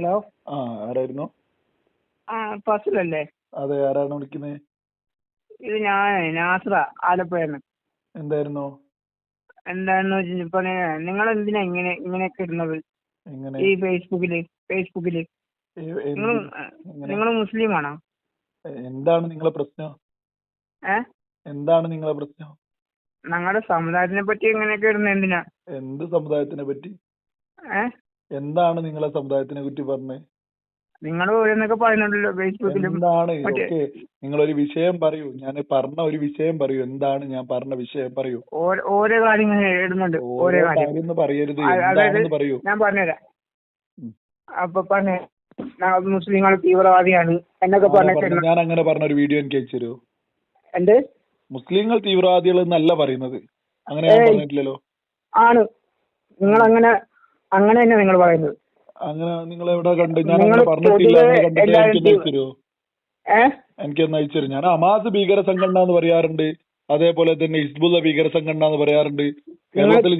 Hello? ആ ആരായിരുന്നു? ആ ഫസലല്ലേ? അതെ ആരാണ് വിളിക്കുന്നത് ഇത് ഞാൻ നാസറ ആലപ്പുഴന്ന് എന്തായിരുന്നു? എന്താണെന്ന് വെച്ചാൽ നിങ്ങൾ എന്തിനാ ഇങ്ങനെ ഇങ്ങനെയൊക്കെ ഇടുന്നത് ഈ ഫേസ്ബുക്കിൽ ഫേസ്ബുക്കിൽ. നിങ്ങൾ മുസ്ലിം ആണോ എന്താണ് നിങ്ങളെ പ്രശ്നം? എന്താണ് നിങ്ങളെ പ്രശ്നം? ഞങ്ങളുടെ സമുദായത്തിനെ പറ്റി ഇങ്ങനെയൊക്കെ ഇടുന്നത് എന്തിനാ? എന്ത് സമുദായത്തിനെ പറ്റി? എന്താണ് നിങ്ങളെ സമുദായത്തിനെ പറ്റി പറഞ്ഞത് നിങ്ങൾ ഓരോന്നൊക്കെ പറയുന്നുണ്ടല്ലോ ഫേസ്ബുക്കിലും എന്താണ്? Okay okay. നിങ്ങളൊരു വിഷയം പറയൂ. ഞാൻ പറഞ്ഞ ഒരു വിഷയം പറയൂ. എന്താണ് ഞാൻ പറഞ്ഞ വിഷയം പറയൂ? ഓരോ കാര്യങ്ങൾ ഇടുന്നുണ്ട് ഓരോ കാര്യം പറയരുത്. എന്താണെന്ന് പറയൂ. ഞാൻ പറഞ്ഞുതരാം. അപ്പൊ പറഞ്ഞ മുസ്ലിങ്ങൾ തീവ്രവാദിയാണ് എന്നൊക്കെ പറഞ്ഞു? ഞാൻ അങ്ങനെ പറഞ്ഞ ഒരു വീഡിയോ എനിക്ക് അയച്ചു തരുമോ എന്ത്? മുസ്ലിങ്ങൾ തീവ്രവാദികൾ എന്നല്ല പറയുന്നത്. അങ്ങനെ ഞാൻ പറഞ്ഞിട്ടില്ലല്ലോ? ആണ്. നിങ്ങൾ അങ്ങനെ അങ്ങനെ തന്നെ നിങ്ങൾ പറയുന്നത്. അങ്ങനെ നിങ്ങൾ എവിടെ കണ്ടു ഞാൻ അങ്ങനെ പറഞ്ഞിട്ടില്ല എനിക്ക് എനിക്കൊന്ന് അയച്ചു ഞാൻ അമാസ് ഭീകര സംഘടന എന്ന് പറയാറുണ്ട്. അതേപോലെ തന്നെ ഹിസ്ബുള്ള ഭീകര സംഘടന എന്ന് പറയാറുണ്ട്. കേരളത്തിൽ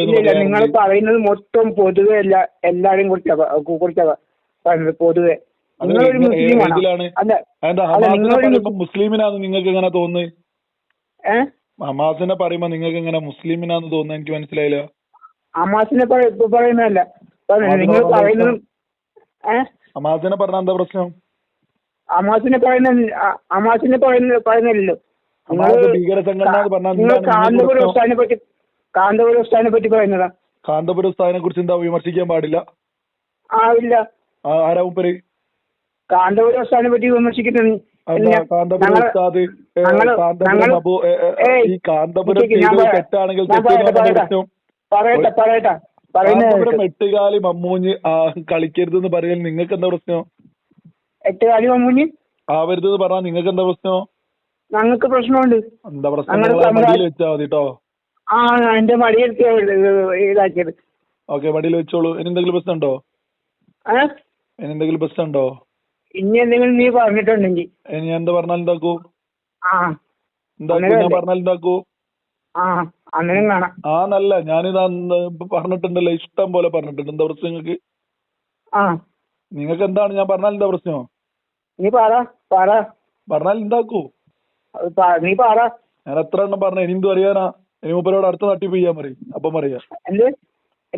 എന്ന് നിങ്ങൾ പറയുന്നത് മൊത്തം പൊതുവെ എല്ലാ എല്ലാരെയും കുറിച്ചാ പ- കു- കുറിച്ചാ പ- പറയുന്നത് പൊതുവെ നിങ്ങളൊരു മുസ്ലിമാണ്. അല്ല നിങ്ങളൊരു മുസ്ലിമിനാന്ന് നിങ്ങൾക്ക് എങ്ങനെ തോന്നുന്നത് ഹമാസിനെ പറയുമ്പോ നിങ്ങൾക്ക് എങ്ങനെ മുസ്ലിമിനാന്ന് തോന്നുന്നത്? എനിക്ക് മനസ്സിലായില്ല. അമാസിനെ ഇപ്പൊ പറയുന്നതല്ല. നിങ്ങൾ പറയുന്നത് ഹമാസിനെ പറഞ്ഞ എന്താ പ്രശ്നം? അമാസിനെ പറയുന്ന അമാസിനെ പറയുന്ന പറയുന്നില്ലല്ലോ. നിങ്ങൾ കാന്തപുര? ഉസ്താദിനെ പറ്റി കാന്തപുര ഉസ്താദിനെ പറ്റി പറയുന്നതാ. കാന്തപുര ഉസ്താദിനെ കുറിച്ച് എന്താ വിമർശിക്കാൻ പാടില്ല? ആവില്ല ആരാ മൂപ്പര്? കാന്തപുര ഉസ്താദിനെ പറ്റി വിമർശിക്കുന്നത് കാന്തപുര കാന്തപുരം. തെറ്റാണെങ്കിൽ തെറ്റെന്ന് പറഞ്ഞ പ്രശ്നം. പറയട്ടെ പറയട്ടെ. കേൾക്ക്. എട്ടുകാലി മമ്മൂഞ്ഞ് ആ, കളിക്കരുതെന്ന് പറയാൻ നിങ്ങൾക്ക് എന്താ പ്രശ്നം? എട്ടുകാലി മമ്മൂഞ്ഞ്? ആവരുതെന്ന് പറഞ്ഞാൽ നിങ്ങൾക്ക് എന്താ പ്രശ്നം? ഞങ്ങൾക്ക് പ്രശ്നമുണ്ട്. എന്താ പ്രശ്നം? മടിയിൽ വെച്ചാ മതി കേട്ടോ ആ എന്റെ മടിയിൽ ഇതാക്കിയത്. ഓക്കെ മടിയിൽ വെച്ചോളൂ. ഇനി എന്തെങ്കിലും പ്രശ്നം ഉണ്ടോ? ഇനി എന്തെങ്കിലും പ്രശ്നം ഉണ്ടോ? ഇനി എന്തെങ്കിലും നീ പറഞ്ഞിട്ടുണ്ടെങ്കിൽ. ഇനി എന്താ പറഞ്ഞാൽ എന്താക്കൂ? എന്താ ഞാൻ? പറഞ്ഞാൽ എന്താക്കൂ? ആ നല്ല. ഞാനിത് പറഞ്ഞിട്ടുണ്ടല്ലോ ഇഷ്ടം പോലെ പറഞ്ഞിട്ടുണ്ട്. എന്താ പ്രശ്നം നിങ്ങക്ക്? ആ. നിങ്ങൾക്ക് എന്താണ്? ഞാൻ പറഞ്ഞാൽ എന്താ പ്രശ്നം? നീ പറ പറ പറഞ്ഞാൽ എന്താക്കൂ? നീ പറ ഞാൻ എത്ര എണ്ണം പറഞ്ഞു ഇനി എന്തും അറിയാനാ ഇനി മൂപ്പരോട് അടുത്ത തട്ടിപ്പ് ചെയ്യാൻ പറയും. അപ്പം പറയാ.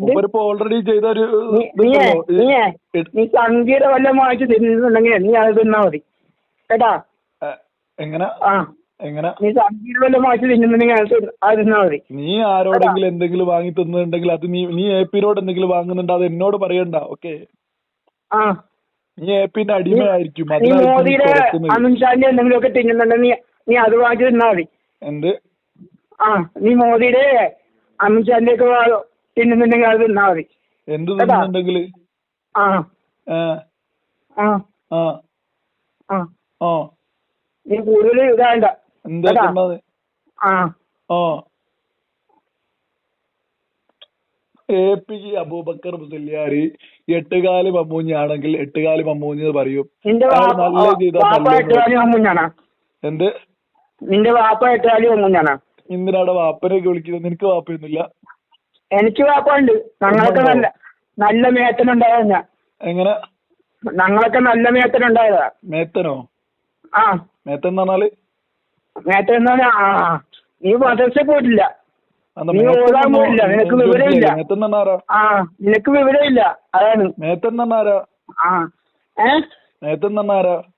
മൂപ്പരിപ്പോ ഓൾറെഡി ചെയ്ത ഒരു നീ- നീ വല്ലതും വാങ്ങിച്ച് തിന്നിട്ടുണ്ടെങ്കിൽ നീ അത് തിന്നാ മതി. കേട്ടാ? എങ്ങനെ? ആ. എങ്ങനെ? നീ സംഗീത വല്ലതും വാങ്ങിച്ച് തിന്നുന്നുണ്ടെങ്കിൽ അത് അത് തിന്നാ മതി. നീ ആരോടെങ്കിലും എന്തെങ്കിലും വാങ്ങി തിന്നുന്നുണ്ടെങ്കിൽ അത് നീ നീ എ പിന്നോട് എന്തെങ്കിലും വാങ്ങുന്നുണ്ട് അത് എന്നോട് പറയണ്ട ഓക്കെ ആ. നീ എ പിന്റെ അടിമയായിരിക്കും നീ അതിനായിരിക്കും നീ മോദിയുടെ കുറക്കുന്നത്. അമിത്ഷാന്റെ എന്തെങ്കിലുമൊക്കെ തിന്നുന്നുണ്ടെങ്കിൽ നീ നീ അത് വാങ്ങി തിന്നാ മതി. എന്ത്? ആ നീ മോദിയുടെ അമിത്ഷാന്റെ ഒക്കെ വാ- തിന്നുന്നുണ്ടെങ്കിൽ അത് തിന്നാ മതി. എന്ത്? തിന്നുന്നുണ്ടെങ്കിൽ ആ. ആ. ആ. ആ. നീ കൂടുതൽ ഇതാണ്ട. എന്താ ആ. എ പി ജി അബൂബക്കർ മുസല്യാരി എട്ടുകാലി മമ്മൂഞ്ഞാണെങ്കിൽ എട്ടുകാലി മമ്മൂഞ്ഞ് എന്ന് പറയും. നല്ല ചെയ്ത എന്ത്? നിന്റെ വാപ്പ എട്ടുകാലി മമ്മൂഞ്ഞാണ്? എന്തിനാണ് വാപ്പനെയൊക്കെ വിളിക്കുന്നത്. നിനക്ക് വാപ്പയൊന്നുമില്ല? എനിക്ക് വാപ്പുണ്ട് ഞങ്ങളൊക്കെ നല്ല നല്ല മേത്തനുണ്ടായതാ. ഞാൻ എങ്ങനെ? ഞങ്ങളൊക്കെ നല്ല മേത്തനുണ്ടായതാ. മേത്തനോ? ആ. മേത്തൻ എന്ന് പറഞ്ഞാൽ? എന്ന് ആ. നീ മദ്രസ പോയിട്ടില്ല. നീ ഓടാൻ പോയില്ല, നിനക്ക് വിവരമില്ല. ആ നിനക്ക് വിവരമില്ല അതാണ്. ആ ഏ?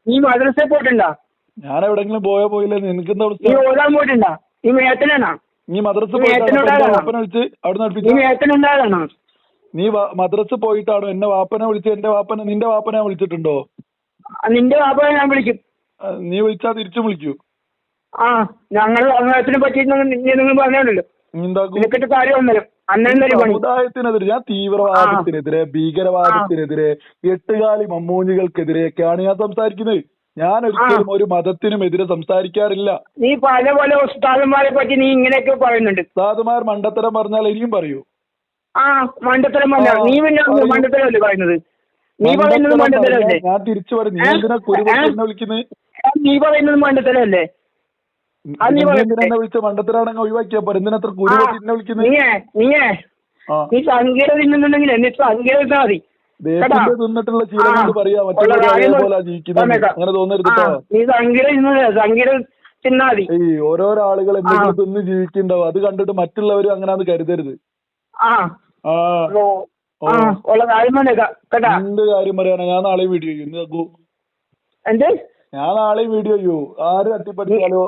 നീ മദ്രസ പോയിട്ടുണ്ടോ? ഞാൻ എവിടെങ്കിലും പോയോ പോയില്ലേ? നിനക്ക് നീ ഓടാൻ പോയിട്ടുണ്ടോ? നീ മേത്തനാണോ? നീ മദ്രസ നീ വിളിച്ച് അവിടെ മദ്രസ പോയിട്ടാണോ? എന്നെ വാപ്പനെ വിളിച്ച് എന്റെ വാപ്പനെ നിന്റെ വാപ്പനെ വിളിച്ചിട്ടുണ്ടോ? നിന്റെ വാപ്പനെ ഞാൻ വിളിക്കും. നീ വിളിച്ചാ തിരിച്ചു വിളിക്കൂ. ആ ഞങ്ങൾ സമുദായത്തിനെ പറ്റി നിങ്ങൾ പറഞ്ഞല്ലോ നിനക്കിട്ട് കാര്യം അന്നേരം സമുദായത്തിനെതിരെ ഞാൻ തീവ്രവാദത്തിനെതിരെ ഭീകരവാദത്തിനെതിരെ എട്ടുകാലി മമ്മൂഞ്ഞികൾക്കെതിരെയൊക്കെയാണ് ഞാൻ സംസാരിക്കുന്നത്. ഞാൻ ഒരിക്കലും ഒരു മതത്തിനും എതിരെ സംസാരിക്കാറില്ല. നീ പല പല ഉസ്താദന്മാരെ പറ്റി നീ ഇങ്ങനെയൊക്കെ പറയുന്നുണ്ട്. ഉസ്താദുമാർ മണ്ടത്തരം പറഞ്ഞാൽ ഇനിയും പറയൂ. ആ മണ്ടത്തരം പറഞ്ഞ നീ പിന്നെ മണ്ടത്തരം മണ്ടത്തരമല്ലേ പറയുന്നത്? നീ പറയുന്നത് മണ്ടത്തരം മണ്ടത്തരമല്ലേ? ഞാൻ തിരിച്ചു പറഞ്ഞു നീ? എന്തിനാ കുരുപൊട്ടി വിളിക്കുന്നത് നീ പറയുന്നത് മണ്ടത്തരമല്ലേ അത് നീ നീ പറയട്ടെ. എന്തിനാ എന്നെ വിളിച്ച മണ്ടത്തരാണെങ്കിൽ ഒഴിവാക്കിയാ പോരെ. എന്തിനാ അത്ര ആ, കുരുപൊട്ടി എന്നെ വിളിക്കുന്നത് നീയേ നീയേ. ആ. നീ സംഗീതം തിന്നുന്നുണ്ടെങ്കിൽ നീ സംഗീതം തിന്നാ മതി. ദേശത്തിന്റെ തിന്നിട്ടുള്ള ശീലം കൊണ്ട് പറയാ മറ്റുള്ള പോലെ ജീവിക്കുന്നത്. അങ്ങനെ തോന്നരുത് നീ സംഗീതം ഇന്ന് സംഗീതം തിന്നാ ഈ ഓരോരോ ആളുകൾ എന്തെങ്കിലും തിന്ന് ജീവിക്കുന്നുണ്ടാവും അത് കണ്ടിട്ട് മറ്റുള്ളവരും അങ്ങനെ കരുതരുത്. എന്ത് കാര്യം പറയാനാ? ഞാൻ നാളെ വീഡിയോ ചെയ്യും. ഞാൻ നാളെ വീഡിയോ ചെയ്യൂ. ആര് തട്ടിപ്പടിച്ചാലോ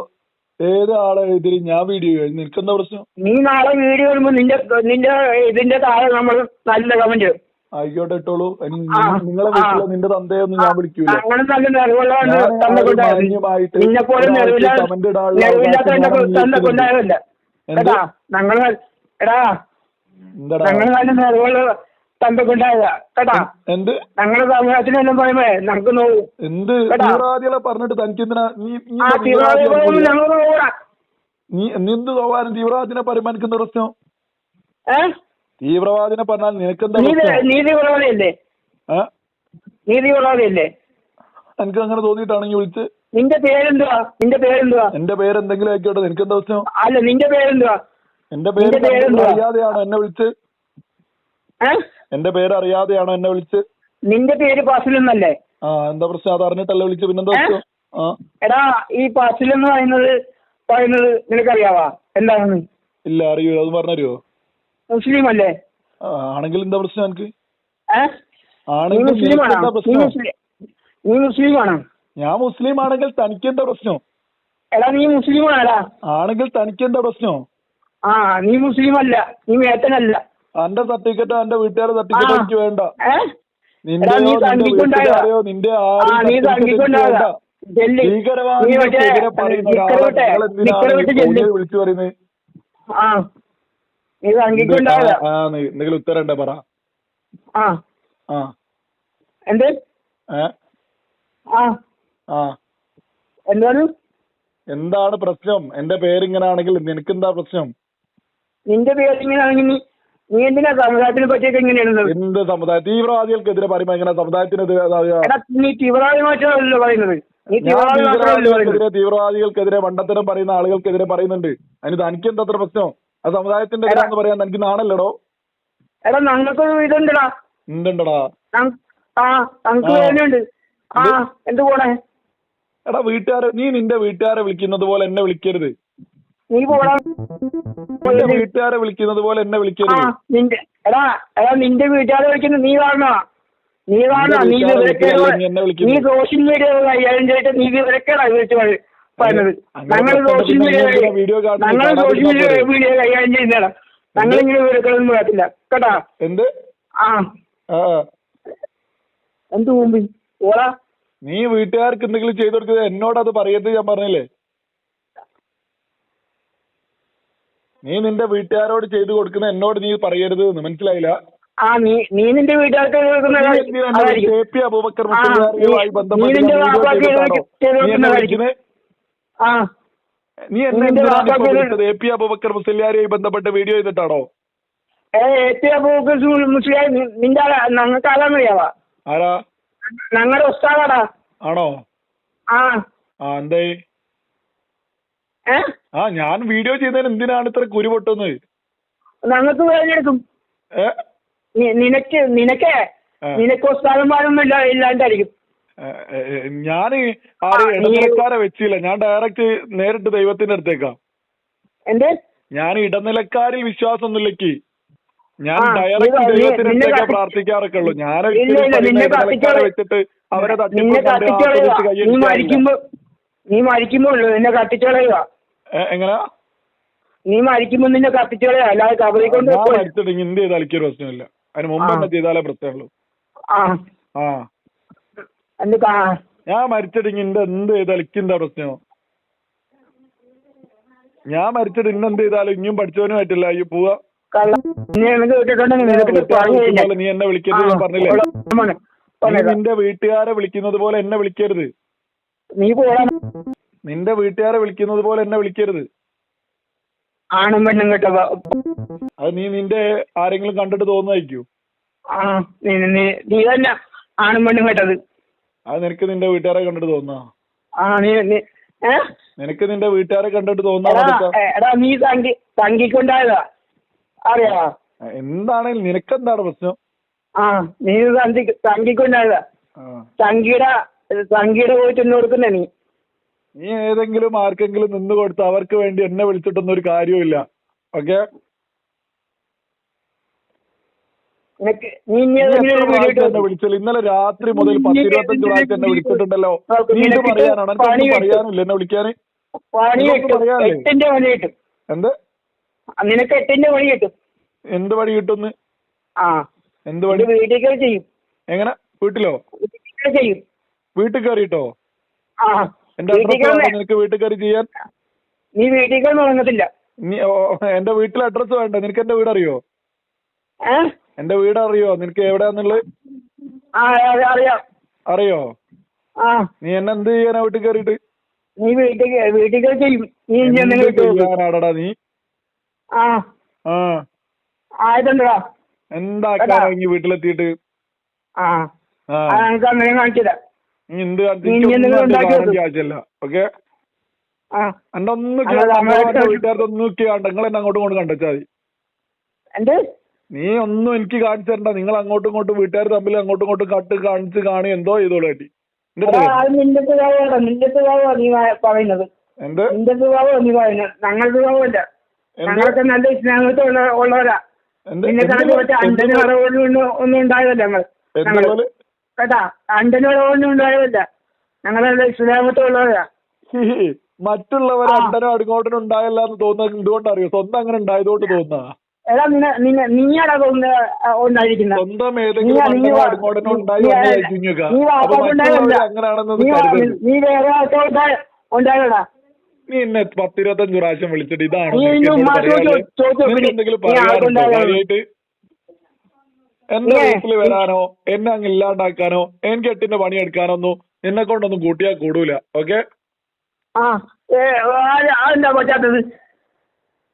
ഏത് ആളെ എതിര് ഞാൻ വീഡിയോ നിനക്കെന്താ പ്രശ്നം? നീ നാളെ വീഡിയോ വരുമ്പോ നിന്റെ നിന്റെ ഇതിന്റെ താഴെ നമ്മൾ നല്ല കമന്റ് ആയിക്കോട്ടെ ഇട്ടോളൂ. നിങ്ങളെ വീട്ടിൽ നിന്റെ തന്തയൊന്നും ഞാൻ വിളിക്കൂല. മാന്യമായിട്ട് comment ഇടാനുള്ള ഞങ്ങൾ നല്ല നിറവുള്ള കേട്ടാ? എന്ത്? ഞങ്ങളുടെ സമൂഹത്തിനെല്ലാം പറയുമ്പോ നമുക്ക് നോക്കും എന്ത്. തീവ്രവാദികളെ പറഞ്ഞിട്ട് തനിക്ക് എന്തിനാ നീ നീ എന്താ നീ നീ തീവ്രവാദിനെ പരിമാനിക്കുന്ന പ്രശ്നം. തീവ്രവാദിനെ പറഞ്ഞാൽ നിനക്കെന്താ നീതി ഉള്ളവരല്ലേ എനിക്ക് അങ്ങനെ തോന്നിയിട്ടാണെങ്കിൽ വിളിച്ച് നിന്റെ പേരെന്തുവാ? നിന്റെ പേരെന്തുവാ? എന്റെ പേരെന്തെങ്കിലും ആയിക്കോട്ടെ നിനക്ക് എന്താ പ്രശ്നം? അല്ല നിന്റെ പേരെന്തുവാ? എന്റെ പേര് അറിയാതെയാണോ എന്നെ വിളിച്ച് ഏ? എന്റെ പേര് അറിയാതെയാണോ എന്നെ വിളിച്ച്? നിന്റെ പേര് പാസിലെന്നല്ലേ ആ എന്താ പ്രശ്നം? അത് അറിഞ്ഞിട്ടല്ല വിളിച്ച് പിന്നെന്താ? പ്രശ്നം? ആ. എടാ ഈ പാസിൽ എന്ന് പറയുന്നത് പറയുന്നത് നിനക്കറിയാവാ? എന്താണെന്ന്? ഇല്ല അറിയോ അത് പറഞ്ഞോ മുസ്ലിം അല്ലേ? ആണെങ്കിൽ എന്താ പ്രശ്നം എനിക്ക് നീ ആണെങ്കിൽ നിനക്കെന്താ നീ പ്രശ്നം? മുസ്ലിം നീ മുസ്ലിമാണോ? ഞാൻ മുസ്ലിം ആണെങ്കിൽ തനിക്ക് എന്താ പ്രശ്നം? എടാ നീ മുസ്ലിമാണാടാ? ആണെങ്കിൽ തനിക്ക് എന്താ പ്രശ്നം? ആ നീ മുസ്ലിം അല്ല നീ മേത്തനല്ല. എന്റെ സർട്ടിഫിക്കറ്റ് അന്റെ വീട്ടുകാരുടെ സർട്ടിഫിക്കറ്റ് എനിക്ക് വേണ്ട. നിന്റെ അറിയോ നിന്റെ വിളിച്ചു പറയുന്നത് എന്തെങ്കിലും ഉത്തരം ഉണ്ടോ പറ എന്ത്? എന്താണ്? എന്താണ് പ്രശ്നം? എന്റെ പേരിങ്ങനാണെങ്കിൽ നിനക്ക് എന്താ പ്രശ്നം? നിന്റെ പേര് ഇങ്ങനെയാണെങ്കിൽ നീ നീ എന്തിനാ സമുദായത്തിനെ പറ്റിയൊക്കെ ഇങ്ങനെ ഇടുന്നത് എന്ത് സമുദായം? തീവ്രവാദികൾക്കെതിരെ പറയുമ്പോ എങ്ങനെ സമുദായത്തിനെതിരെ നീ തീവ്രവാദി മാത്രമല്ലോ പറയുന്നത്. തീവ്രവാദികൾക്കെതിരെ തീവ്രവാദികൾക്കെതിരെ മണ്ടത്തരം പറയുന്ന ആളുകൾക്കെതിരെ പറയുന്നുണ്ട്. അതിന് തനിക്ക് എന്താ അത്ര പ്രശ്നം? ആ സമുദായത്തിന്റെ എതിരാന്ന് പറയാൻ തനിക്ക് നാണല്ലടോ? എടാ ഞങ്ങൾക്ക് ഇതുണ്ടടാ. എന്തുണ്ടടാ ആ ഞങ്ങൾക്ക്. വേദനയുണ്ട് ആ എന്ത് പോണേ? എടാ വീട്ടുകാരെ നീ നിന്റെ വീട്ടുകാരെ വിളിക്കുന്നത് പോലെ എന്നെ വിളിക്കരുത്. നീ പോടാ. നിന്റെ വീട്ടുകാരെ വിളിക്കുന്നത് പോലെ എന്നെ വിളിക്കരുത്. നിന്റെ എടാ എടാ നിന്റെ വീട്ടുകാരെ വിളിക്കുന്നത് നീ കാണണ നീ കാണണ നീ നീ സോഷ്യൽ മീഡിയ കൈകാര്യം ചെയ്തിട്ട് നീ വിവരക്കേടാ വിളിച്ചു പറ- പറയുന്നത്. ഞങ്ങൾ സോഷ്യൽ മീഡിയ? ഞങ്ങൾ സോഷ്യൽ മീഡിയ കൈകാര്യം ചെയ്യുന്നതാണ്. ഞങ്ങൾ ഇങ്ങനെ വിവരക്കേടൊന്നും പറയത്തില്ല കേട്ടാ? എന്ത്? ആ. ആ എന്ത് മുമ്പ്? ഓടാ നീ വീട്ടുകാർക്ക് എന്തെങ്കിലും ചെയ്തു കൊടുക്കുന്നത് എന്നോട് അത് പറയരുത് ഞാൻ പറഞ്ഞില്ലേ? നീ നിന്റെ വീട്ടുകാരോട് ചെയ്തു കൊടുക്കുന്ന എന്നോട് നീ പറയരുത് എന്ന് മനസ്സിലായില്ല? ആ നീ നീ നിന്റെ വീട്ടുകാർക്ക്. കെ പി അബൂബക്കർ ബന്ധപ്പെട്ട് നീ എന്നെ എന്തിനാണ് എ പി അബൂബക്കർ മുസ്ലിയാരുമായി ബന്ധപ്പെട്ട് വീഡിയോ ചെയ്തിട്ടാണോ? നിന്റെ ആളാന്നറിയാവാ? ആരാ? ഞങ്ങളുടെ ഉസ്താദാടാ. ആണോ? ആ. ആ എന്തേ ആ ഞാൻ വീഡിയോ ചെയ്തതിന് എന്തിനാണ് ഇത്ര കുരു പൊട്ടുന്നത്? ഞങ്ങൾക്ക് വേദനെടുക്കും നിനക്ക് നിനക്ക് നിനക്കോ ഇല്ല ഇല്ലാണ്ടായിരിക്കും. ഞാൻ ആരെ ഇടനിലക്കാരെ വെച്ചില്ല. ഞാൻ ഡയറക്റ്റ് നേരിട്ട് ദൈവത്തിന്റെ അടുത്തേക്കാം. എന്തേ? ഞാൻ ഇടനിലക്കാരിൽ വിശ്വാസമൊന്നുമില്ലേക്ക് ഞാൻ ഡയറക്റ്റ് ദൈവത്തിന്റെ അടുത്തേക്കാ പ്രാർത്ഥിക്കാറൊക്കെ ഉള്ളൂ ഞാൻ ഇടനിലക്കാരെ വെച്ചിട്ട് അവരെ തട്ടിപ്പോ നീ. മരിക്കുമ്പോ നീ മരിക്കുമ്പോ നിന്നെ കത്തിച്ചോളുക ഏ, എങ്ങനാ? നീ മരിക്കുമ്പോ നിന്നെ കത്തിച്ചോളെ. അല്ലാതെ കബറി കൊണ്ട് ഞാൻ. മരിച്ചിട്ടെങ്കിൽ എന്ത് ചെയ്താൽ എനിക്കൊരു പ്രശ്നമില്ല. അതിന് മുമ്പ്. എന്നെ ചെയ്താലേ പ്രശ്നമുള്ളൂ. ആ. ഞാൻ മരിച്ചിട്ടെങ്കിൽ ഇന്റെ എന്ത് ചെയ്താൽ എനിക്കെന്താ പ്രശ്നം? ഞാൻ മരിച്ചിട്ട് ഇന്ന് എന്ത് ചെയ്താലും ഇനിയും പഠിച്ചവനുമായിട്ടില്ല അയ്യോ പോവാ. നീ എന്നെ വിളിക്കരുത് ഞാൻ പറഞ്ഞില്ലേ. നിന്റെ വീട്ടുകാരെ വിളിക്കുന്നത് പോലെ എന്നെ വിളിക്കരുത്. നീ പോടാ. നിന്റെ വീട്ടുകാരെ വിളിക്കുന്നത് പോലെ എന്നെ വിളിക്കരുത്. ആണും പെണ്ണും കേട്ടവ അത് നീ നിന്റെ ആരെങ്കിലും കണ്ടിട്ട് തോന്നുമായിരിക്കും ആ നീ നീ നീ തന്നെ ആണും പെണ്ണും കേട്ടത്. അത് നിനക്ക് നിന്റെ വീട്ടുകാരെ കണ്ടിട്ട് തോന്നാ? ആ നീ നീ ഏ? നിനക്ക് നിന്റെ വീട്ടുകാരെ കണ്ടിട്ട് എടാ തോന്നാ ഏ, എടാ നീ തങ്കി തങ്കിക്കൊണ്ടായതാ. അറിയാ? എന്താണെങ്കിലും നിനക്കെന്താണ് പ്രശ്നം? ആ നീ തങ്കി തങ്കിക്കൊണ്ടായതാ. ആ. തങ്കിയുടെ തങ്കിയുടെ പോയിട്ട് തിന്നു കൊടുക്കുന്ന നീ? നീ ഏതെങ്കിലും ആർക്കെങ്കിലും നിന്ന് കൊടുത്ത് അവർക്ക് വേണ്ടി എന്നെ വിളിച്ചിട്ടൊന്നും ഒരു കാര്യമില്ല ഓക്കെ വിളിച്ചല്ലോ ഇന്നലെ രാത്രി മുതൽ പത്തിരുപത്തഞ്ച് പ്രാവശ്യം എന്നെ വിളിച്ചിട്ടുണ്ടല്ലോ. നീ ഇത് പറയാനാണ്? എനിക്കൊന്നും പറയാനില്ല എന്നെ വിളിക്കാന്. എന്ത് നിനക്ക്? എട്ടിന്റെ പണി കിട്ടും. എന്ത്? പണി കിട്ടും. എന്ത് പണി വീട്ടിൽ ചെയ്യും. എങ്ങനെ? വീട്ടിലോ? ചെയ്യും. വീട്ടിൽ കയറിയിട്ടോ? ആ. എന്റെ നിനക്ക് വീട്ടിൽ കയറി ചെയ്യാൻ? നീ വീട്ടിൽ കയറി തുടങ്ങത്തില്ല നീ എന്റെ വീട്ടിലെ അഡ്രസ് വേണ്ട. നിനക്ക് എന്റെ വീട് അറിയോ എന്റെ വീട് അറിയോ നിനക്ക് എവിടെയാന്നുള്ളത്? അറിയോ ആ. നീ എന്നെ എന്ത് ചെയ്യാനാ വീട്ടിൽ കയറിയിട്ട്? നീ വീട്ടിൽ കയറി- വീട്ടിൽ കയറി ചെയ്യും. നീ എന്ത് നീ? ആ. ആ. ആയതുണ്ടോ ഇനി വീട്ടിലെത്തിയിട്ട്? ആ. ആ. ആ ആവശ്യമില്ല. ഓക്കെ എന്റെ ഒന്നും വീട്ടുകാരുടെ ഒന്നും കണ്ട നിങ്ങൾ എന്നെ അങ്ങോട്ടും ഇങ്ങോട്ടും കണ്ടുവച്ചാൽ മതി. നീ ഒന്നും എനിക്ക് കാണിച്ചു തരണ്ട. നിങ്ങൾ അങ്ങോട്ടും ഇങ്ങോട്ടും വീട്ടുകാർ തമ്മിൽ അങ്ങോട്ടും ഇങ്ങോട്ടും കട്ട് കാണിച്ച് കാണി എന്തോ ചെയ്തോളൂ ഏട്ടി. എന്ത്? ഞങ്ങൾക്ക് നല്ല സ്നേഹത്തുള്ള ഉള്ളവരാ. ഒന്നും ഉണ്ടായതല്ല ഞങ്ങൾ? കേട്ടാ അണ്ടന് വളവൊന്നും ഉണ്ടായതല്ല ഞങ്ങൾ ഇസ്ലാമത്തുള്ളവരാ. മറ്റുള്ളവർ അണ്ടനോ അടുങ്ങോട്ടനും ഉണ്ടായല്ല എന്ന് തോന്നുന്നത് എന്തുകൊണ്ടറിയോ സ്വന്തം അങ്ങനെ ഉണ്ടായതുകൊണ്ട് തോന്നുന്ന എടാ നിന്നെ നിന്നെ നീയാടാ ഉണ്ടായിരിക്കുന്നത് സ്വന്തം ഏതെങ്കിലും നീ അണ്ടനോ അടുങ്ങോട്ടനോ ഉണ്ടായി വേറെ ആൾക്കാർ ഉണ്ടായതാ നീ എന്നെ പത്തിരുപത്തഞ്ച് പ്രാവശ്യം വിളിച്ചിട്ട് ഇതാണ് എന്തെങ്കിലും. കാര്യമായിട്ട്? എന്റെ വീട്ടിൽ വരാനോ എന്നെ അങ്ങ് ഇല്ലാണ്ടാക്കാനോ എനിക്ക് എട്ടിന്റെ പണിയെടുക്കാനൊന്നും നിന്നെ കൊണ്ടൊന്നും കൂട്ടിയാൽ കൂടൂല. ഓക്കെ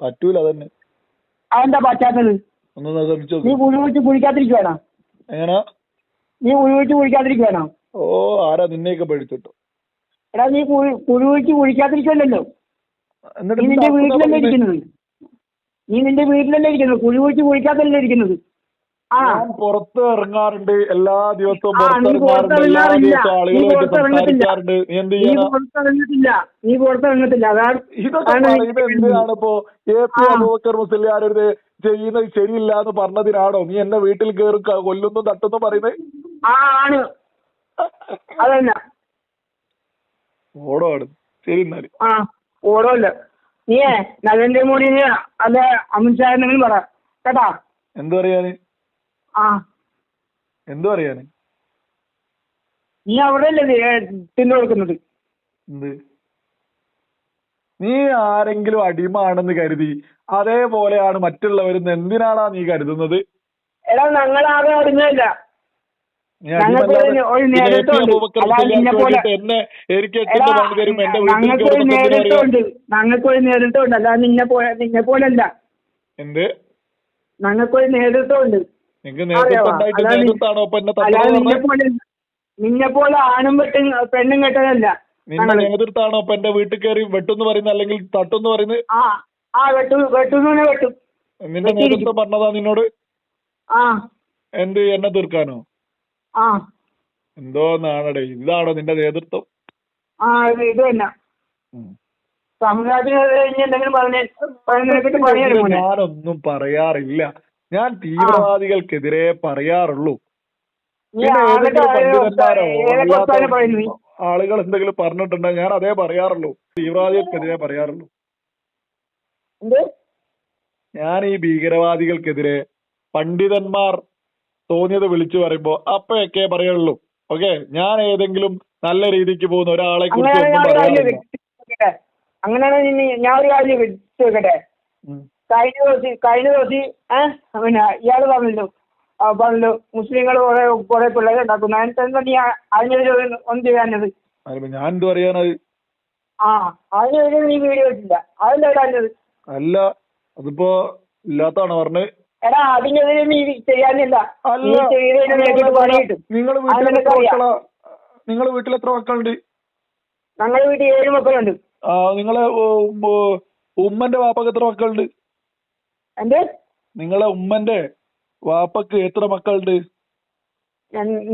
പറ്റൂല തന്നെ അതെന്താ പറ്റാത്തത്? ഒന്ന് ശ്രമിച്ചു നീ വെച്ച് കുഴിക്കാതിരിക്കുവാണോ എങ്ങനെ? നീ വെച്ച് കുഴിക്കാതിരിക്കുവാണോ ഓ ആരാ നിന്നെയൊക്കെ പഠിച്ചിട്ടോ എടാ നീ കുഴി കുഴി വെച്ച് കുഴിക്കാതിരിക്കുമല്ലോ എന്നിട്ട് നീ നിന്റെ വീട്ടിലല്ലേ ഇരിക്കുന്നത്? നീ നിന്റെ വീട്ടിലല്ലേ ഇരിക്കുന്നത്? കുഴി വെച്ച് കുഴിക്കാത്തല്ലേ ഇരിക്കുന്നത്? ഞാൻ പുറത്ത് ഇറങ്ങാറുണ്ട്. എല്ലാ ദിവസവും പുറത്തിറങ്ങാറുണ്ട് നീ പുറത്തിറങ്ങത്തില്ല. എന്ത് പുറത്തിറങ്ങത്തില്ല നീ പുറത്തിറങ്ങത്തില്ല അതാണ് ഇതൊക്കെ അതാണ് എന്തിനാണ് ഇപ്പോ എ പി. അബൂബക്കർ മുസ്ലിയാരത് ചെയ്യുന്നത് ശരിയില്ല എന്ന് പറഞ്ഞതിനാണോ? നീ എന്നെ വീട്ടിൽ കയറി കൊല്ലുന്നു തട്ടുന്നു പറയുന്നത് ആണ്. അതന്നെ. ഓടോ ആണ് ശരി എന്നാൽ. ആ ഓടോല്ല നീയേ നരേന്ദ്രമോദിനെ അല്ല അമിത്ഷാ എന്തെങ്കിലും പറ. കേട്ടാ? എന്താ പറയാന്? എന്ത് പറയാന് നീ അവിടെയല്ലേ തിന്നു കൊടുക്കുന്നത്? എന്ത്? നീ ആരെങ്കിലും അടിമാണെന്ന് കരുതി അതേപോലെയാണ് മറ്റുള്ളവരെന്ന് എന്തിനാണാ നീ കരുതുന്നത്? എടാ ഞങ്ങൾ ആരും അടിഞ്ഞല്ല നീ ഞങ്ങൾക്ക് അടിമല്ലാതെ ഒരു- ഒരു പിന്നെ എ പി നേതൃത്വമുണ്ട്. അബൂബക്കർ അല്ലാതെ നിന്നെ പോലെ- നിന്നെ പോലെ നിന്നെ പോലല്ല എന്ത്? ഞങ്ങൾക്കൊരു നേതൃത്വമുണ്ട് നിങ്ങക്ക് നേതൃത്വം? ഉണ്ടായിട്ട് നേതൃത്വമാണോ എന്നെ തട്ടുന്നത് നിന്നെ പോലെ ആണും വെട്ടും പെണ്ണും കെട്ടതല്ല. നിന്റെ നേതൃത്വമാണോ ഇപ്പൊ എന്റെ വീട്ടിൽ കയറി വെട്ടും പറയുന്നത് അല്ലെങ്കിൽ തട്ടുന്ന് പറയുന്നത് ആ വെട്ടു നിന്റെ. നേതൃത്വം പറഞ്ഞതാ നിന്നോട്? എന്ത് എന്നെ തീർക്കാനോ? എന്തോ നാണടേ ഇതാണോ നിന്റെ നേതൃത്വം? ആ ഇത് തന്നെ. ഞാനൊന്നും പറയാറില്ല. ഞാൻ തീവ്രവാദികൾക്കെതിരെ പറയാറുള്ളൂ. ആളുകൾ എന്തെങ്കിലും പറഞ്ഞിട്ടുണ്ടോ ഞാൻ അതേ പറയാറുള്ളൂ. തീവ്രവാദികൾക്കെതിരെ പറയാറുള്ളൂ. ഞാൻ ഈ ഭീകരവാദികൾക്കെതിരെ പണ്ഡിതന്മാർ തോന്നിയത് വിളിച്ചു പറയുമ്പോ അപ്പോഴൊക്കെ പറയുള്ളൂ. ഓക്കെ? ഞാൻ ഏതെങ്കിലും നല്ല രീതിക്ക് പോകുന്ന ഒരാളെ കുറിച്ച് അങ്ങനെയാണെങ്കിൽ ഞാൻ ഒരു കാര്യം ചോദിക്കട്ടെ? കഴിഞ്ഞ ദിവസം കഴിഞ്ഞ ദിവസം ഏഹ് പിന്നെ ഇയാൾ പറഞ്ഞല്ലോ പറഞ്ഞല്ലോ മുസ്ലിങ്ങൾ കുറെ കുറെ പിള്ളേരെ ഉണ്ടാക്കുന്നു. അതിന് എന്താ നീ അതിനെതിരെ ഒന്ന് ചെയ്യാനത് ഞാൻ എന്ത് പറയാനത് ആ അതിനെതിരെ നീ വീഡിയോ ഇട്ടില്ല. അതല്ലേ അല്ല അതിപ്പോ ഇല്ലാത്താണോ പറഞ്ഞത് എടാ അതിനെതിരെ നീ ചെയ്യാനില്ല നീ അല്ല ചെയ്തതിന് നിനക്ക് പണി കിട്ടും നിങ്ങൾ വീട്ടിൽ എത്ര മക്കളാ? നിങ്ങൾ വീട്ടിൽ എത്ര മക്കളുണ്ട്? ഞങ്ങളുടെ വീട്ടിൽ ഏഴ് മക്കളുണ്ട്. ആ നിങ്ങളെ ഉമ്മന്റെ വാപ്പക്ക് എത്ര മക്കളുണ്ട്? എന്ത്? നിങ്ങളെ ഉമ്മന്റെ വാപ്പക്ക് എത്ര മക്കളുണ്ട്?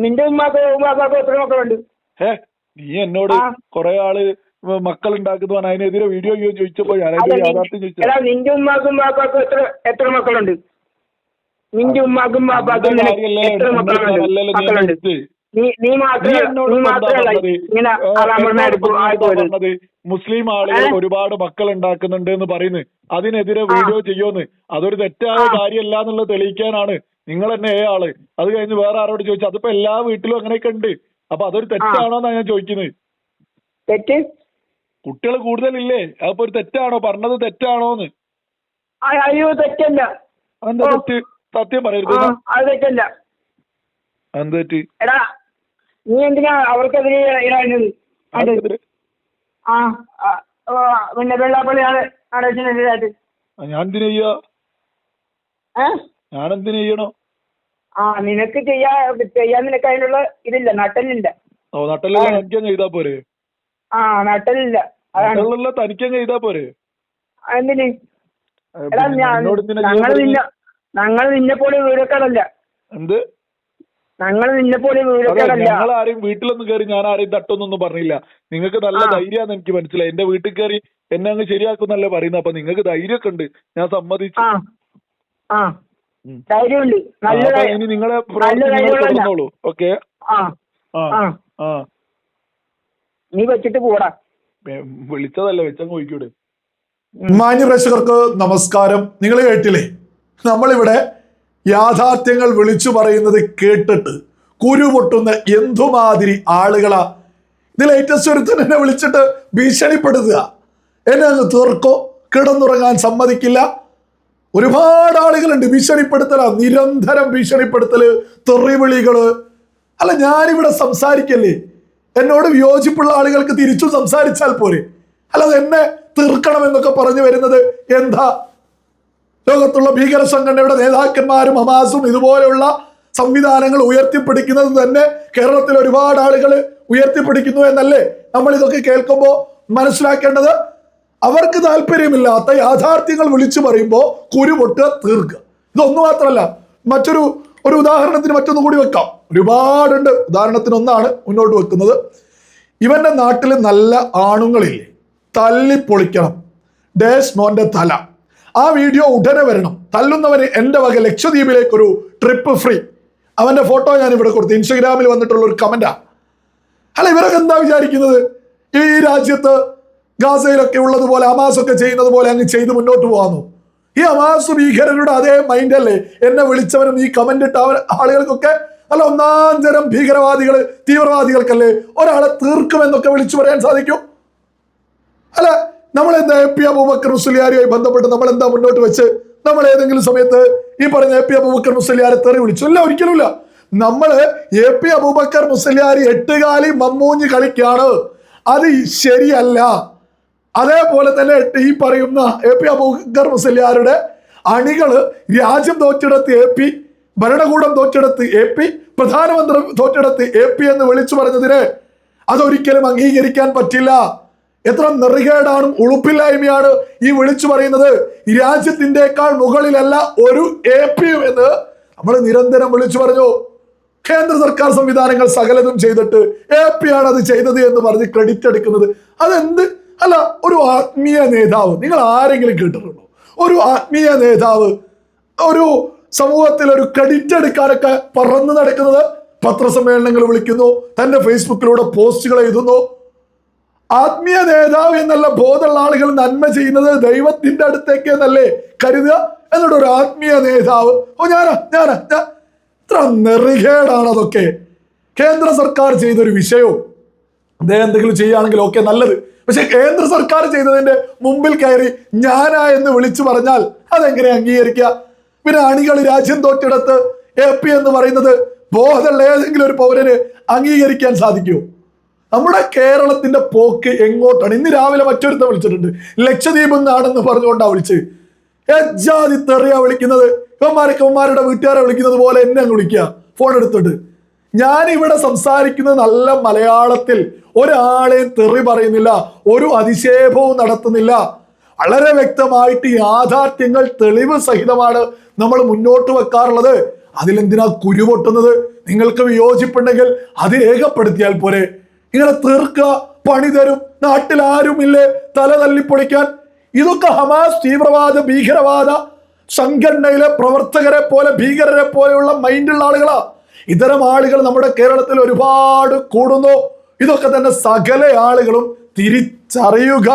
നിന്റെ ഉമ്മാക്ക് ഉമ്മാക്കൊക്കെ എത്ര മക്കളുണ്ട്? ഏ നീ എന്നോട് കൊറേ ആൾ മക്കൾ ഉണ്ടാക്കുന്നു അതിനെതിരെ വീഡിയോ ചെയ്യോ ചോദിച്ചപ്പോ ഞാൻ യാഥാർത്ഥ്യം ചോദിച്ചത്. എടാ നിന്റെ ഉമ്മാക്കും ഉമ്മാക്കൊക്കെ എത്ര എത്ര മക്കളുണ്ട്? നിന്റെ ഉമ്മാക്കും ഉമ്മാക്കും കാര്യമല്ലല്ലോ എത്ര മക്കളുണ്ട്? നീ നീ പറഞ്ഞത്? മുസ്ലിം ആളുകൾ ഒരുപാട് മക്കൾ ഉണ്ടാക്കുന്നുണ്ട് എന്ന് പറയുന്നു. അതിനെതിരെ വീഡിയോ ചെയ്യോന്ന് അതൊരു തെറ്റായ. കാര്യമല്ല എന്നുള്ളത് തെളിയിക്കാനാണ്. നിങ്ങൾ തന്നെ ഏ ആൾ. അത് കഴിഞ്ഞ് വേറെ ആരോട് ചോദിച്ചു അതിപ്പോ എല്ലാ വീട്ടിലും അങ്ങനെയൊക്കെ ഉണ്ട്. അപ്പൊ അതൊരു തെറ്റാണോന്നാണ് ഞാൻ ചോദിക്കുന്നത്. തെറ്റ്? കുട്ടികൾ കൂടുതലില്ലേ? അതിപ്പോ ഒരു തെറ്റാണോ? പറഞ്ഞത് തെറ്റാണോന്ന്? അയ്യോ തെറ്റല്ല. എന്താ. തെറ്റ്? സത്യം പറയരുത് അത് തെറ്റല്ല. എന്ത് തെറ്റ്? എടാ നീ എന്തിനാ അവർക്കെതിരെ ഇടാഞ്ഞത്? ആ പിന്നെ വെള്ളാപ്പള്ളി ഞാൻ എന്തിനു ചെയ്യണോ? ആ നിനക്ക് ചെയ്യാ ചെയ്യാൻ നിനക്ക് അതിനുള്ള ഇതില്ല നട്ടലില്ല. ഓ നട്ടലില്ല ആ. തനിക്കങ്ങ് ചെയ്താ പോരെ? ആ നട്ടലില്ല. അതാണ്. നട്ടലുള്ള തനിക്കങ്ങ് ചെയ്താ പോരെ? എന്തിന്? ഞങ്ങൾ? നിന്നെ ഞങ്ങൾ നിന്നെ പോലെ വീടൊക്കെടല്ല എന്ത്? ഞങ്ങൾ നിന്നെ പോലെ അതെ വീടൊക്കെടല്ല ഞങ്ങൾ ആരെയും വീട്ടിലൊന്നും കയറി ഞാൻ ആരെയും തട്ടൊന്നും പറഞ്ഞില്ല. നിങ്ങൾക്ക് നല്ല ധൈര്യമാണെന്ന് ധൈര്യാന്ന് എനിക്ക് മനസ്സിലായി. എന്റെ വീട്ടിൽ കയറി എന്നെ അങ്ങ് ശരിയാക്കുന്നല്ലേ പറയുന്നത്. അപ്പൊ നിങ്ങൾക്ക് ധൈര്യമൊക്കെ ഉണ്ട്. ഞാൻ സമ്മതിച്ചു. ഇനി നിങ്ങളെ തുടർന്നോളൂ ഓക്കെ? നീ വെച്ചിട്ട് പോടാ. വിളിച്ചതല്ല വിളിച്ചതല്ലേ വെച്ചങ്ങ് പോയിക്കൂടെ? മാന്യ പ്രേക്ഷകർക്ക് നമസ്കാരം. നിങ്ങൾ കേട്ടില്ലേ? നമ്മളിവിടെ യാഥാർത്ഥ്യങ്ങൾ വിളിച്ചു പറയുന്നത് കേട്ടിട്ട് കുരുപൊട്ടുന്ന എന്തുമാതിരി ആളുകളാ? ഇത് ലേറ്റസ്റ്റ് ഒരുത്തൻ എന്നെ വിളിച്ചിട്ട് ഭീഷണിപ്പെടുത്തുക. എന്നെ അങ്ങ് തീർക്കോ? കിടന്നുറങ്ങാൻ സമ്മതിക്കില്ല. ഒരുപാട് ആളുകളുണ്ട് ഭീഷണിപ്പെടുത്തല. നിരന്തരം ഭീഷണിപ്പെടുത്തൽ തെറിവിളികൾ. അല്ല ഞാനിവിടെ സംസാരിക്കല്ലേ? എന്നോട് വിയോജിപ്പുള്ള ആളുകൾക്ക് തിരിച്ചു സംസാരിച്ചാൽ പോരെ. അല്ലാതെ എന്നെ തീർക്കണം എന്നൊക്കെ പറഞ്ഞു വരുന്നത് എന്താ? ലോകത്തുള്ള ഭീകര സംഘടനയുടെ നേതാക്കന്മാരും ഹമാസും ഇതുപോലെയുള്ള സംവിധാനങ്ങൾ ഉയർത്തിപ്പിടിക്കുന്നത് തന്നെ കേരളത്തിൽ ഒരുപാട് ആളുകൾ ഉയർത്തിപ്പിടിക്കുന്നു എന്നല്ലേ നമ്മൾ ഇതൊക്കെ കേൾക്കുമ്പോൾ മനസ്സിലാക്കേണ്ടത്? അവർക്ക് താല്പര്യമില്ലാത്ത യാഥാർത്ഥ്യങ്ങൾ വിളിച്ചു പറയുമ്പോൾ കുരുപൊട്ട് തീർക്കുക. ഇതൊന്നു മാത്രമല്ല മറ്റൊരു ഒരു ഉദാഹരണത്തിന് മറ്റൊന്നും കൂടി വെക്കാം. ഒരുപാടുണ്ട്. ഉദാഹരണത്തിന് ഒന്നാണ് മുന്നോട്ട് വെക്കുന്നത്. ഇവന്റെ നാട്ടിൽ നല്ല ആണുങ്ങളില്ലേ? തല്ലിപ്പൊളിക്കണം. ഡേസ് മോന്റെ തല. ആ വീഡിയോ ഉടനെ വരണം. തല്ലുന്നവന് എന്റെ വക ലക്ഷദ്വീപിലേക്ക് ഒരു ട്രിപ്പ് ഫ്രീ അവന്റെ ഫോട്ടോ ഞാൻ ഇവിടെ കൊടുത്തു. ഇൻസ്റ്റഗ്രാമിൽ വന്നിട്ടുള്ള ഒരു കമന്റാ അല്ല ഇവരൊക്കെ എന്താ വിചാരിക്കുന്നത്? ഈ രാജ്യത്ത് ഗാസയിലൊക്കെ ഉള്ളതുപോലെ അമാസൊക്കെ ചെയ്യുന്നത് പോലെ അങ്ങ് ചെയ്ത് മുന്നോട്ട് പോകാന്നു ഈ അമാസ് ഭീകരരുടെ അതേ മൈൻഡ് അല്ലേ? എന്നെ വിളിച്ചവനും ഈ കമന്റ് ഇട്ട ആളുകൾക്കൊക്കെ അല്ല ഒന്നാം തരം ഭീകരവാദികൾ തീവ്രവാദികൾക്കല്ലേ ഒരാളെ തീർക്കുമെന്നൊക്കെ വിളിച്ചു പറയാൻ സാധിക്കും? അല്ല നമ്മൾ എന്താ എ പി അബൂബക്കർ മുസ്ലിയാരുമായി ബന്ധപ്പെട്ട് നമ്മൾ എന്താ മുന്നോട്ട് വെച്ച്? നമ്മൾ ഏതെങ്കിലും സമയത്ത് ഈ പറഞ്ഞ എ പി അബൂബക്കർ മുസ്ലിയാരെ തെറി വിളിച്ചു. ഇല്ല ഒരിക്കലുമില്ല. നമ്മൾ എ പി അബൂബക്കർ മുസ്ലിയാർ എട്ടുകാലി മമ്മൂഞ്ഞ് കളിക്കാണ്. അത് ശരിയല്ല. അതേപോലെ തന്നെ ഈ പറയുന്ന എ പി അബൂബക്കർ മുസ്ലിയാരുടെ അണികൾ രാജ്യം തോറ്റെടുത്ത് എ പി ഭരണകൂടം തോറ്റെടുത്ത് എ പി പ്രധാനമന്ത്രി തോറ്റെടുത്ത് എ പി എന്ന് വിളിച്ചു പറഞ്ഞതിന് അതൊരിക്കലും അംഗീകരിക്കാൻ പറ്റില്ല. എത്ര നെറികേടാണ് ഉളുപ്പില്ലായ്മയാണ് ഈ വിളിച്ചു പറയുന്നത്. ഈ രാജ്യത്തിന്റെക്കാൾ മുകളിലല്ല ഒരു എ പി എന്ന് നമ്മൾ നിരന്തരം വിളിച്ചു പറഞ്ഞു. കേന്ദ്ര സർക്കാർ സംവിധാനങ്ങൾ സകലതും ചെയ്തിട്ട് എ പി ആണ് അത് ചെയ്തത് എന്ന് പറഞ്ഞ് ക്രെഡിറ്റ് എടുക്കുന്നത്. അതെന്ത്? അല്ല ഒരു ആത്മീയ നേതാവ്. നിങ്ങൾ ആരെങ്കിലും കേട്ടിട്ടുണ്ടോ? ഒരു ആത്മീയ നേതാവ് ഒരു സമൂഹത്തിൽ ഒരു ക്രെഡിറ്റ് എടുക്കാനൊക്കെ പറന്ന് നടക്കുന്നത് പത്രസമ്മേളനങ്ങൾ വിളിക്കുന്നു തന്റെ ഫേസ്ബുക്കിലൂടെ പോസ്റ്റുകൾ എഴുതുന്നു ആത്മീയ നേതാവ് എന്നുള്ള ബോധമുള്ള ആളുകൾ നന്മ ചെയ്യുന്നത് ദൈവത്തിന്റെ അടുത്തേക്ക് എന്നല്ലേ കരുതുക? എന്നിട്ട് ഒരു ആത്മീയ നേതാവ് ഓ ഞാനാ ഞാനാ ഞാൻ ഇത്ര നെറികേടാണ് അതൊക്കെ. കേന്ദ്ര സർക്കാർ ചെയ്തൊരു വിഷയവും അദ്ദേഹം എന്തെങ്കിലും ചെയ്യുകയാണെങ്കിൽ ഓക്കെ നല്ലത്. പക്ഷെ കേന്ദ്ര സർക്കാർ ചെയ്തതിന്റെ മുമ്പിൽ കയറി ഞാനാ എന്ന് വിളിച്ചു പറഞ്ഞാൽ അതെങ്ങനെ അംഗീകരിക്കുക? പിന്നെ അണികൾ രാജ്യം തോറ്റെടുത്ത് എ പി എന്ന് പറയുന്നത് ബോധമുള്ള ഏതെങ്കിലും ഒരു പൗരന് അംഗീകരിക്കാൻ സാധിക്കുമോ? നമ്മുടെ കേരളത്തിന്റെ പോക്ക് എങ്ങോട്ടാണ്? ഇന്ന് രാവിലെ മറ്റൊരുത്ത വിളിച്ചിട്ടുണ്ട്. ലക്ഷദ്വീപ് നാടെന്ന് പറഞ്ഞുകൊണ്ടാണ് വിളിച്ചത് എജാതി തെറിയാ വിളിക്കുന്നത്. ഇവന്മാരൊക്കെ ഇവന്മാരുടെ വീട്ടുകാരെ വിളിക്കുന്നത് പോലെ എന്നെ അങ്ങ് വിളിക്കുക. ഫോൺ എടുത്തിട്ട്. ഞാൻ ഇവിടെ സംസാരിക്കുന്ന നല്ല മലയാളത്തിൽ. ഒരാളെയും തെറി പറയുന്നില്ല. ഒരു അതിശേഭവും നടത്തുന്നില്ല. വളരെ വ്യക്തമായിട്ട് യാഥാർത്ഥ്യങ്ങൾ തെളിവ് സഹിതമാണ് നമ്മൾ മുന്നോട്ട് വെക്കാറുള്ളത്. അതിലെന്തിനാ കുരു പൊട്ടുന്നത് നിങ്ങൾക്ക് വിയോജിപ്പുണ്ടെങ്കിൽ അത് രേഖപ്പെടുത്തിയാൽ പോരെ. ഇങ്ങനെ തീർക്കുക പണി തരും നാട്ടിൽ ആരുമില്ലേ തല തല്ലിപ്പൊളിക്കാൻ. ഇതൊക്കെ ഹമാസ് തീവ്രവാദ ഭീകരവാദ സംഘടനയിലെ പ്രവർത്തകരെ പോലെ ഭീകരരെ പോലെയുള്ള മൈൻഡുള്ള ആളുകളാ. ഇത്തരം ആളുകൾ നമ്മുടെ കേരളത്തിൽ ഒരുപാട് കൂടുന്നു. ഇതൊക്കെ തന്നെ സകല ആളുകളും തിരിച്ചറിയുക.